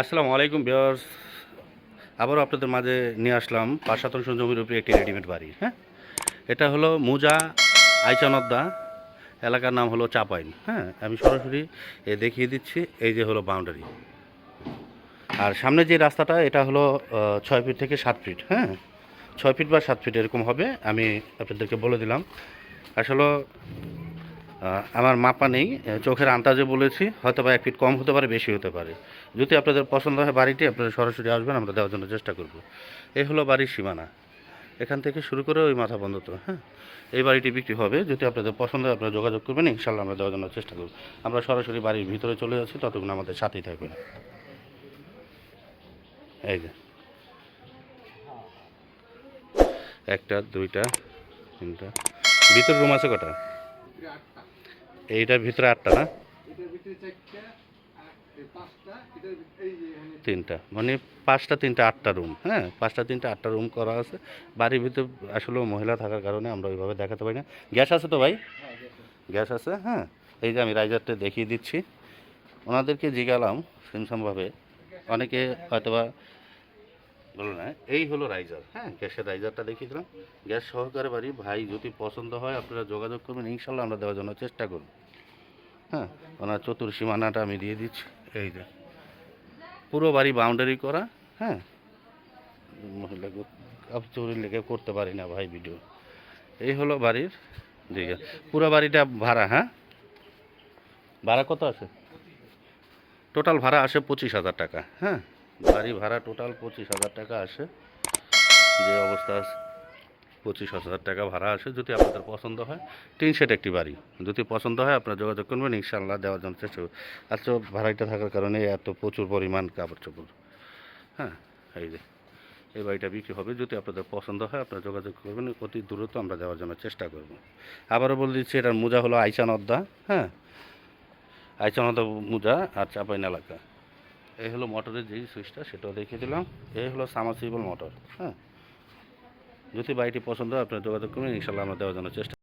আসসালামু আলাইকুম বিয়ার্স আবারও আপনাদের মাঝে নিয়ে আসলাম পাঁচ জমির উপরে একটি রেডিমেড বাড়ি হ্যাঁ? এটা হলো মুজা আইচানদ্দা, এলাকার নাম হলো চাপাইন হ্যাঁ? আমি সরাসরি এ দেখিয়ে দিচ্ছি, এই যে হলো বাউন্ডারি আর সামনে যে রাস্তাটা, এটা হলো ছয় ফিট থেকে সাত ফিট হ্যাঁ? ছয় ফিট বা সাত ফিট এরকম হবে, আমি আপনাদেরকে বলে দিলাম। আসলে আমার মাপা নেই চোখের আন্দাজে বলেছি, হয়তো বা এক ফিট কম হতে পারে, বেশি হতে পারে। যদি আপনাদের পছন্দ হয় বাড়িটি, আপনারা সরাসরি আসবেন, আমরা দেওয়ার জন্য চেষ্টা করব। এই হলো বাড়ির সীমানা। এখান থেকে শুরু করে ওই মাথা বন্ধ তো হ্যাঁ? এই বাড়িটি বিক্রি হবে, যদি আপনাদের পছন্দ হয় আপনারা যোগাযোগ করবেন ইনশাল্লাহ আমরা দেওয়ার জন্য চেষ্টা করব। আমরা সরাসরি বাড়ির ভিতরে চলে যাচ্ছি, ততক্ষণ আমাদের সাথেই থাকবেন। এই যে। একটা, দুইটা, তিনটা। ভিতর রুম আছে কটা? এইটার ভিতরে আটটা না? এটার ভিতরে চারটা তিনটা। মানে পাঁচটা তিনটা আটটা রুম হ্যাঁ? পাঁচটা তিনটা আটটা রুম করা আছে। বাড়ির ভিতরে আসলে মহিলা থাকার কারণে আমরা ওইভাবে দেখাতে পারি না। গ্যাস আছে তো ভাই? গ্যাস আছে হ্যাঁ? এই যে আমি রাইজারটা দেখিয়ে দিচ্ছি। ওনাদেরকে জিগালাম সেমসামভাবে। অনেকে হয়তোবা বলো না এই হলো রাইজার হ্যাঁ? গ্যাসের রাইজারটা দেখিয়ে দিলাম গ্যাস সহকারে বাড়ি, ভাই যদি পছন্দ হয়, আপনারা যোগাযোগ করবেন। ইনশাল্লাহ আমরা দেওয়ার জন্য চেষ্টা করব। হ্যাঁ? ওনার চতুর সীমানাটা আমি দিয়ে দিচ্ছি। এই যে, পুরো বাড়ি বাউন্ডারি করা হ্যাঁ? মহিলা চুরির লেগে করতে পারি না ভাই ভিডিও এই হলো বাড়ির দিকে পুরো বাড়িটা ভাড়া হ্যাঁ? ভাড়া কত আছে? টোটাল ভাড়া আসে পঁচিশ হাজার টাকা হ্যাঁ? বাড়ি ভাড়া টোটাল পঁচিশ হাজার টাকা আসে। যে অবস্থা আছে, পঁচিশ হাজার টাকা ভাড়া আসে যদি আপনাদের পছন্দ হয়। তিন সেট একটি বাড়ি, যদি পছন্দ হয় আপনারা যোগাযোগ করবেন ইনশাল্লাহ দেওয়ার জন্য চেষ্টা করবেন আচ্ছা ভাড়াটা থাকার কারণে এত প্রচুর পরিমাণ কাপড় চোপড়। হ্যাঁ এই যে, এই বাড়িটা বিক্রি হবে। যদি আপনাদের পছন্দ হয়, আপনারা যোগাযোগ করবেন, অতি দ্রুত আমরা দেওয়ার জন্য চেষ্টা করব। আবারও বলে দিচ্ছি, এটার মোজা হলো আইচান অদ্দা হ্যাঁ আইচান অদ্দা মোজা আর চাপাইন এলাকা। এই হলো মোটরের যেই সুইচটা, সেটাও দেখিয়ে দিলাম। এই হলো সামাসিবল মোটর হ্যাঁ। যদি বাড়িটি পছন্দ হয়, আপনার যোগাযোগ করুন ইনশাল্লাহ আমরা দেওয়ার জন্য চেষ্টা